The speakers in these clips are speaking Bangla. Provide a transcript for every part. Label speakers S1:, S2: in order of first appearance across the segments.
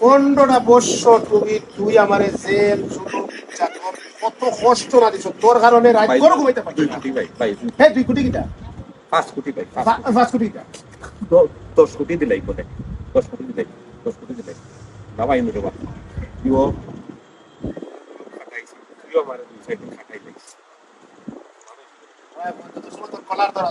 S1: পনেরোটা বর্ষ তুমি তুই আমারে জেল কত কষ্ট না দিছ। তোর কারণে রাত করে ঘুমাইতে
S2: ভাই
S1: হ্যাঁ দুই কোটি কিটা?
S2: পাঁচ কোটি ভাই পাঁচ
S1: কোটি। কিটা
S2: দশ কোটি দিলাই বলে দশ কোটি দিলাই দশ কোটি দিলাই। বাবা ইন্দু বাবা ইও খাটাইছি। ইও আমার দুই সাইডে খাটাই
S1: তোর কলার ধরা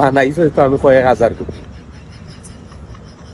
S2: বানাইছো তো আমি কয়েক হাজার কোটি